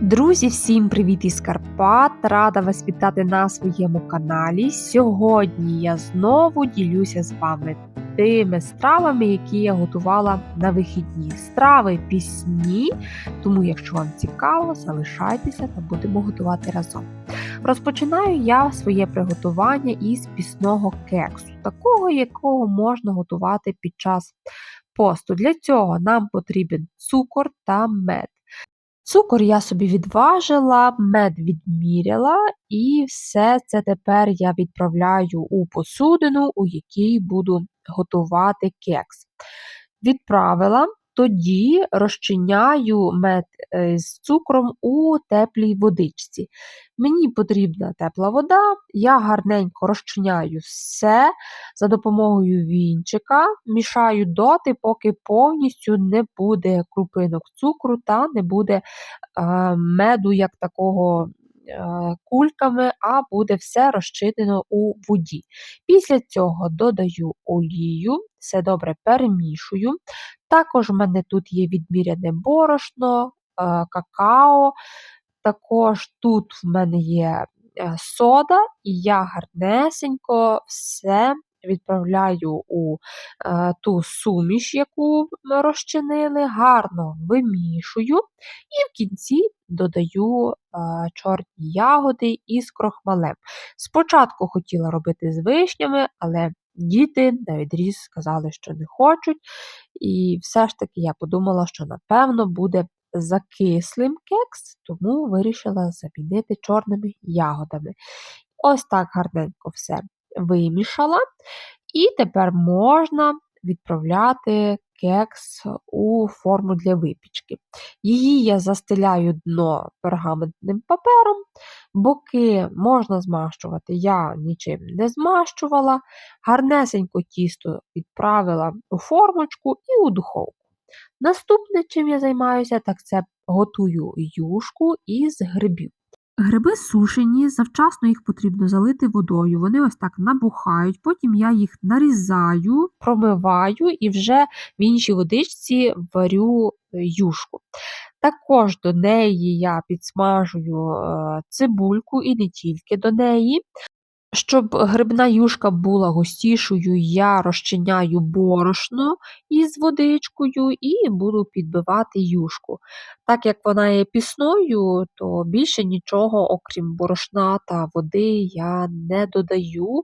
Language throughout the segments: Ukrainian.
Друзі, всім привіт із Карпат! Рада вас вітати на своєму каналі. Сьогодні я знову ділюся з вами тими стравами, які я готувала на вихідні. Страви пісні, тому, якщо вам цікаво, залишайтеся та будемо готувати разом. Розпочинаю я своє приготування із пісного кексу, такого, якого можна готувати під час посту. Для цього нам потрібен цукор та мед. Цукор я собі відважила, мед відміряла, і все це тепер я відправляю у посудину, у якій буду готувати кекс. Відправила, тоді розчиняю мед з цукром у теплій водичці. Мені потрібна тепла вода, я гарненько розчиняю все за допомогою вінчика, мішаю доти, поки повністю не буде крупинок цукру та не буде е, меду як такого. Е, кульками, а буде все розчинено у воді. Після цього додаю олію, все добре перемішую. Також в мене тут є відміряне борошно, е, какао, також тут в мене є е, сода, і я гарнесенько все відправляю у е, ту суміш, яку ми розчинили, гарно вимішую, і в кінці додаю е, чорні ягоди із крохмалем. Спочатку хотіла робити з вишнями, але діти на відріз сказали, що не хочуть. І все ж таки я подумала, що напевно буде закислим кекс, тому вирішила замінити чорними ягодами. Ось так гарненько все вимішала. І тепер можна відправляти кекс у форму для випічки. Її я застеляю дно пергаментним папером, боки можна змащувати, я нічим не змащувала, гарнесенько тісто відправила у формочку і у духовку. Наступне, чим я займаюся, так це готую юшку із грибів. Гриби сушені, завчасно їх потрібно залити водою. Вони ось так набухають, потім я їх нарізаю, промиваю і вже в іншій водичці варю е, юшку. Також до неї я підсмажую е, цибульку і не тільки до неї. Щоб грибна юшка була густішою, я розчиняю борошно із водичкою і буду підбивати юшку. Так як вона є пісною, то більше нічого, окрім борошна та води, я не додаю.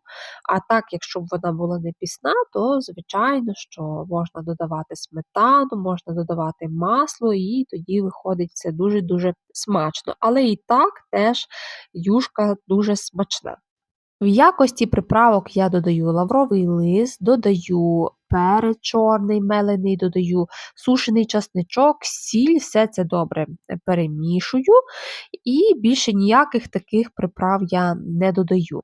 А так, якщо б вона була не пісна, то, звичайно, що можна додавати сметану, можна додавати масло, і тоді виходить це дуже-дуже смачно. Але і так теж юшка дуже смачна. В якості приправок я додаю лавровий лист, додаю перець чорний мелений, додаю сушений часничок, сіль, все це добре перемішую, і більше ніяких таких приправ я не додаю.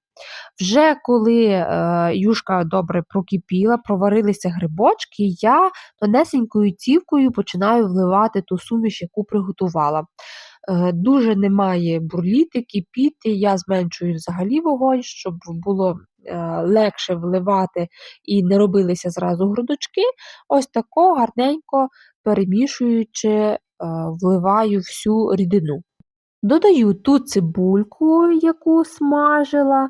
Вже коли е, юшка добре прокипіла, проварилися грибочки, я тонесенькою цівкою починаю вливати ту суміш, яку приготувала. Е, дуже немає бурліти, кипіти, я зменшую взагалі вогонь, щоб було е, легше вливати і не робилися зразу грудочки. Ось тако гарненько перемішуючи, е, вливаю всю рідину. Додаю ту цибульку, яку смажила,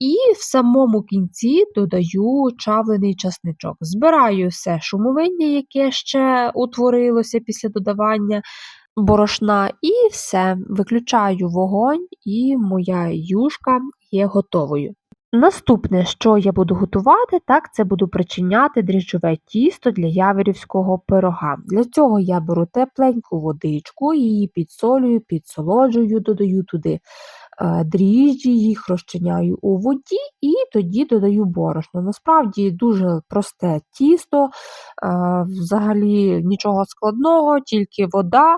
і в самому кінці додаю чавлений часничок. Збираю все шумовиння, яке ще утворилося після додавання борошна, і все, виключаю вогонь, і моя юшка є готовою. Наступне, що я буду готувати, так це буду причиняти дріжджове тісто для яверівського пирога. Для цього я беру тепленьку водичку, її підсолюю, підсолоджую, додаю туди е, дріжджі, їх розчиняю у воді і тоді додаю борошно. Насправді дуже просте тісто, е, взагалі нічого складного, тільки вода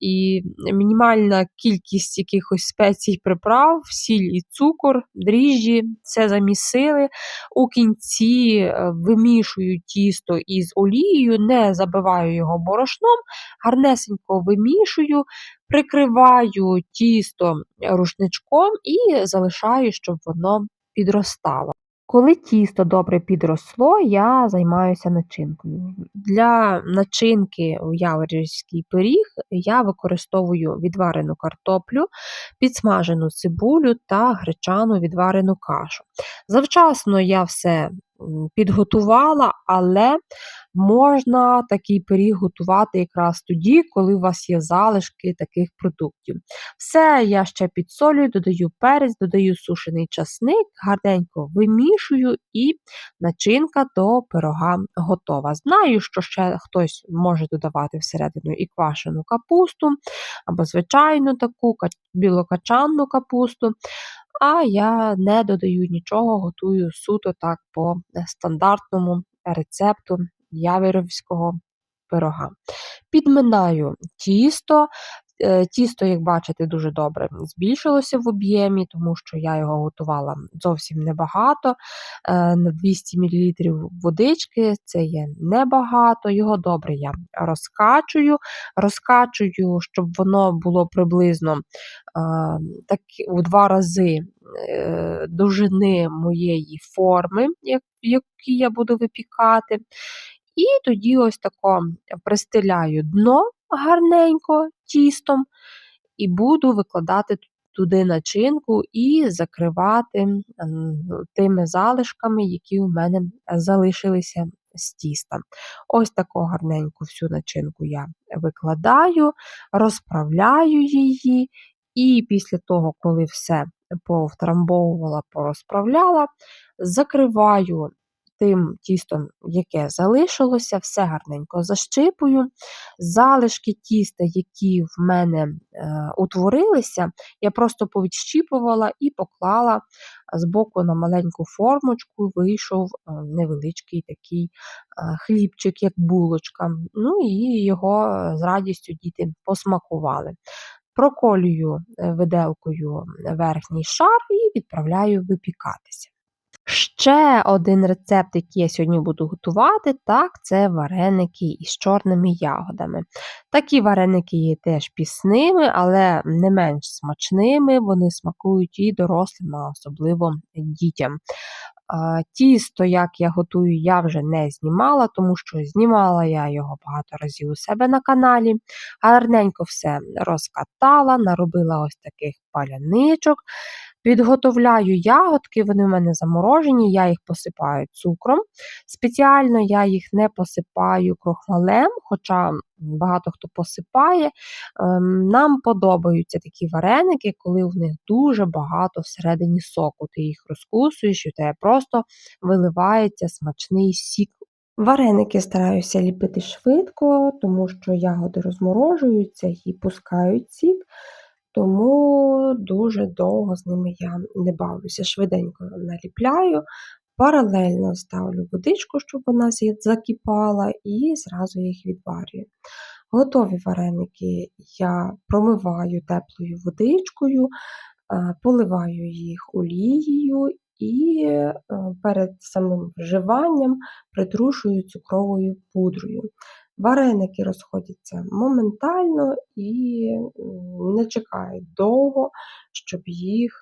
і мінімальна кількість якихось спецій приправ, сіль і цукор, дріжджі, все замісили. У кінці е, вимішую тісто із олією, не забиваю його борошном, гарнесенько вимішую, прикриваю тісто рушничком і залишаю, щоб воно підростало. Коли тісто добре підросло, я займаюся начинкою. Для начинки у яворівський пиріг я використовую відварену картоплю, підсмажену цибулю та гречану відварену кашу. Завчасно я все підготувала, але можна такий пиріг готувати якраз тоді, коли у вас є залишки таких продуктів. Все я ще підсолюю, додаю перець, додаю сушений часник, гарненько вимішую і начинка до пирога готова. Знаю, що ще хтось може додавати всередину і квашену капусту, або звичайну таку білокачанну капусту. А я не додаю нічого, готую суто так по е, стандартному рецепту яверівського пирога. Підминаю тісто. Е, Тісто, як бачите, дуже добре збільшилося в об'ємі, тому що я його готувала зовсім небагато. Е, На 200 мл водички це є небагато. Його добре я розкачую. Розкачую, щоб воно було приблизно е, так, у два рази довжини моєї форми, які я буду випікати. І тоді ось тако пристеляю дно гарненько тістом і буду викладати туди начинку і закривати тими залишками, які у мене залишилися з тіста. Ось таку гарненьку всю начинку я викладаю, розправляю її, і після того, коли все повтрамбовувала, порозправляла, закриваю тим тістом, яке залишилося, все гарненько защипую. Залишки тіста, які в мене е, утворилися, я просто повідщіпувала і поклала збоку на маленьку формочку, вийшов е, невеличкий такий е, хлібчик, як булочка. Ну і його е, з радістю діти посмакували. Проколюю е, виделкою верхній шар і відправляю випікатися. Ще один рецепт, який я сьогодні буду готувати, так, це вареники із чорними ягодами. Такі вареники є теж пісними, але не менш смачними. Вони смакують і дорослим, а особливо дітям. Тісто, як я готую, я вже не знімала, тому що знімала я його багато разів у себе на каналі. Гарненько все розкатала, наробила ось таких паляничок. Підготовляю ягодки, вони в мене заморожені, я їх посипаю цукром. Спеціально я їх не посипаю крохмалем, хоча багато хто посипає. Ем, Нам подобаються такі вареники, коли в них дуже багато всередині соку. Ти їх розкусуєш, і тебе просто виливається смачний сік. Вареники стараюся ліпити швидко, тому що ягоди розморожуються і пускають сік. Тому дуже довго з ними я не бавлюся. Швиденько наліпляю, паралельно ставлю водичку, щоб вона закипала, і зразу їх відварюю. Готові вареники я промиваю теплою водичкою, е, поливаю їх олією і е, перед самим вживанням притрушую цукровою пудрою. Вареники розходяться моментально і не чекають довго, щоб їх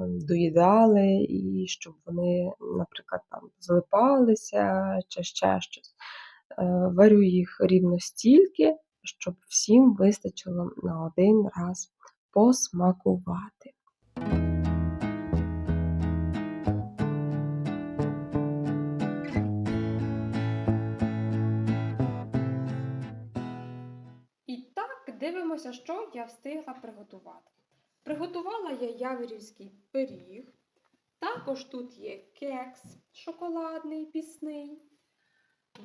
ем, доїдали і щоб вони, наприклад, там злипалися чи ще щось. Е, Варю їх рівно стільки, щоб всім вистачило на один раз посмакувати. Дивимося, що я встигла приготувати. Приготувала я яверівський пиріг. Також тут є кекс шоколадний пісний,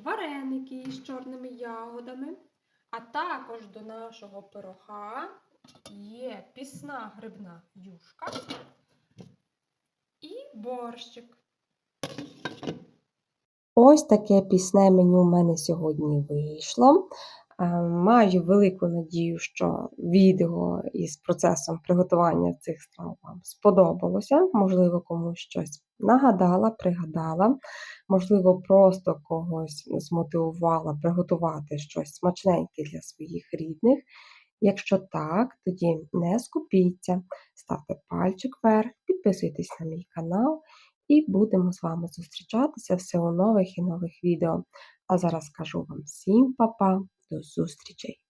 вареники з чорними ягодами. А також до нашого пирога є пісна грибна юшка і борщик. Ось таке пісне меню у мене сьогодні вийшло. Е, Маю велику надію, що відео із процесом приготування цих страв вам сподобалося. Можливо, комусь щось нагадала, пригадала, можливо, просто когось змотивувала приготувати щось смачненьке для своїх рідних. Якщо так, тоді не скупіться, ставте пальчик вверх, підписуйтесь на мій канал і будемо з вами зустрічатися все у нових і нових відео. А зараз кажу вам всім па-па, до зустрічей!